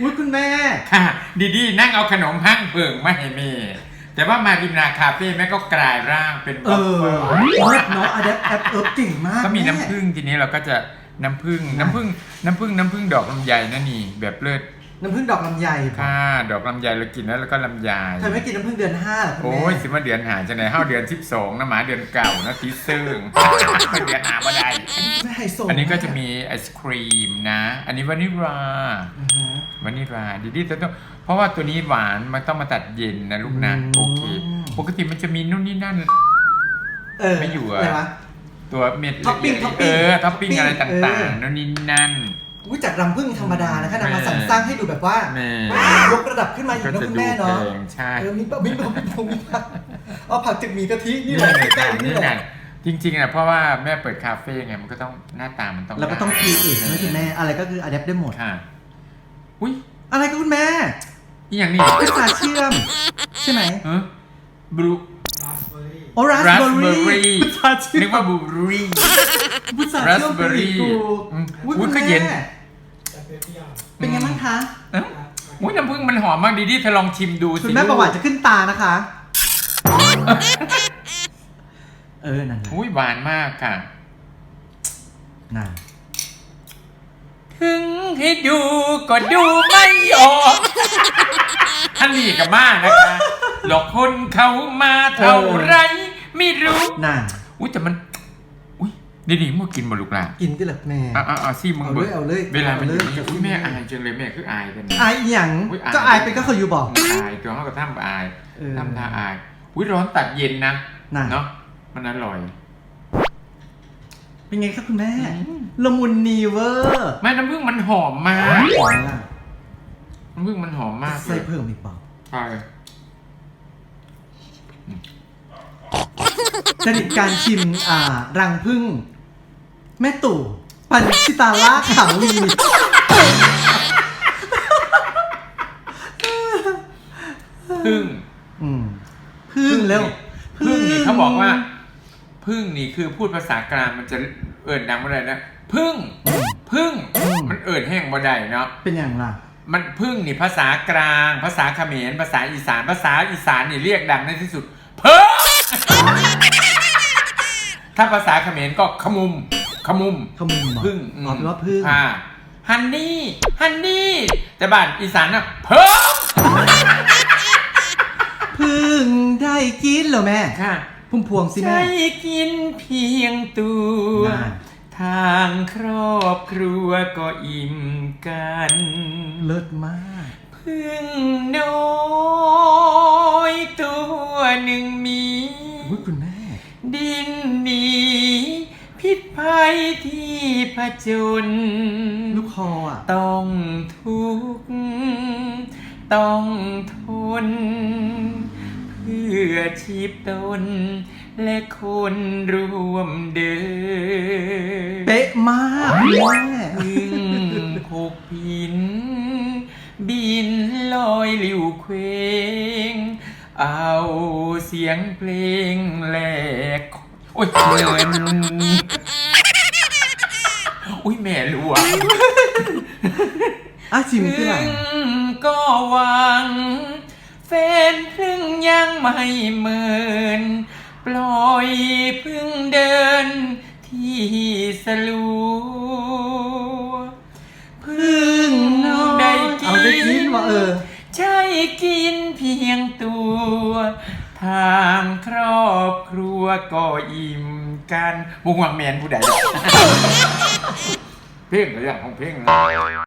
อุ้ยคุณแม่ ค่ะ ดีดีนั่งเอาขนมห้างเพิงมาให้แม่แต่ว่ามาดิมนาคาเฟ่แม่ก็กลายร่างเป็นเอบัฟอเฟิลเลิศเนาะอะแดปแอปเอิบเก่งมากก็มีแน้ำผึ้งทีนี้เราก็จะน้ำผึ้งน้ำผึ้งน้ำผึ้งน้ำผึ้งดอกลำไยนั่นนี่แบบเลิศ น้ำผึ้งดอกลำไยค่ะ ดอกลำไยเรากินแล้วแล้วก็ลำไยทำไมไม่กินน้ำผึ้งเดือนห้าล่ะคุณโอ้แม่ยสิมาเดือนหาจะไหนห้าเดือนสิบสองนะหมาเดือนเก่านะทีซึ่ง เดือนหาบ่ได้ ไม่ไฮโซอันนี้ก็จะมีไอศครีมนะ อันนี้วานิลา อือฮึ วานิลาดีดีแต่ต้องเพราะว่าตัวนี้หวานมันต้องมาตัดเย็นนะลูกนะอืม โอเคปกติมันจะมีนู่นนี่นั่น เออไม่อยู่อะ อะไรวะ ตัวเม็ดท็อปปิ้งท็อปปิ้เองอท็อปปิ้งท็อปปิ้งอะไรต่างเออๆนู่นนี่นั่น อุ้ยจากรำผึ้งธรรมดานะคะนำมาแม่สรรสร้างให้ดูแบบว่าแม่ ยกระดับขึ้นมาอีกก็นะจะคุณดูแม่แพเนาะงใช่ เออมีปะมีปะมีปะมีปะเอาผักจากหมีกะทินี่นี่แหแหละละใกล้ๆนี่นี่แหไงละจริงๆนะเพราะว่าแม่เปิดคาเฟ่ไงมันก็ต้องหน้าตามันต้องแล้วก็ต้องคีเอทนะคุณแม่อะไรก็คืออะแดปได้หมด ค่ะอุ้ยอะไรก็คุณแม่อีอย่างนี้พิซซ่าเชื่อม ใช่ไหมเออบลูโอ้ราสเบอร์รี่ raspberry พิซซ่าเชื่อมนึกว่าบลูรี่พิซซ่าเชื่อม raspberry ถูกอืมอุ้ยอุ๊คุยณก็แม่เย็น เป็นไงบ้างคะเอ้าอุ้ยน้ำผึ้งมันหอมมากดีดีเธอลองชิมดูสิคุณแม่ลูกประวัติจะขึ้นตานะคะ เออนั่นแหละอุ้ยหวานมากค่ะนั่นถึงให้ดูก็ดูไม่ออกท่านหลีกับมากนะคะหลอกคนเขามาเท่าไรไม่รู้นั่นอุ้ยแต่มัน อุ้ยดีดีๆมากินมาลูกหลานกินที่หลักแม่อะอะอะซี่มึงเอาเลยเอาเลยเวลามันอยู่เอาเลยนี่อุ้ยแม่อายจังเลยแม่คืออายกันนะอายอหย่างอุ๊ยอาย ก็อายเป็นก็เคยอยู่บอก อายตัวเขาก็ทำอายเออทำท่าอายอุ้ยร้อนตัดเย็นนะน่ะเนาะมันอร่อย เป็นไงครับคุณแม่อืมละมุนนีเวอร์แม่น้ำผึ้งมันหอมมากหอมล่ะน้ำผึ้งมันหอมมากเลใส่ยเพิ่มอีกเปล่าใช่จริตการชิมอ่ารังพึ่ง แม่ตู่ปัญชิตาล่าขังลีพึ่งอืมพึ่งแล้ว พึ่งนี่เขาบอกว่า พึ่งนี่คือพูดภาษากลางมันจะเอิ่นดังบ่ได้นะพึ่งพึ่งมันเอิ่นแห้งบ่ได้เนาะเป็นอย่างไรมันพึ่งนี่ภาษากลาง ภาษาเขมรภาษาอีสานภาษาอีสานนี่เรียกดังในที่สุดเพิ่งถ้าภาษาเขมรก็ขมุม ขมุมขมุมเหรอพึ่งอ๋อแปลว่าพึ่งอ่าฮันนี่ฮันนี่แต่บ้านอีสานน่ะเพิ่งพึ่งได้กินเหรอแม่ค่ะพุ่มพวงสิแม่ใช่กินเพียงตัว นั่น ทางครอบครัวก็อิ่มกัน เลิศมาก พึ่ง พิษภัยที่ผจญลูกคออะ ต้องทุกข์ต้องทน เพื่อชีพตน และคนร่วมเดินเป๊ะมากแม่พึ่งหกพิน บินลอยลิวเคว้ง เอาเสียงเพลงแหลก โอ้ยเงินอุ้ย แม่หลวงอะชิมขึ้นหลังพึ่งก็หวัง แฟนพึ่งยังไม่เมิน ปล่อยพึ่งเดิน ที่สลัวพึ่งได้กิเอาได้กินนว่าเออ ใช่กินเพียงตัว ทางครอบครัวก็อิ่มกันวงวังแมนผู้ใด เพลงอะไรอย่างของเพลงนะ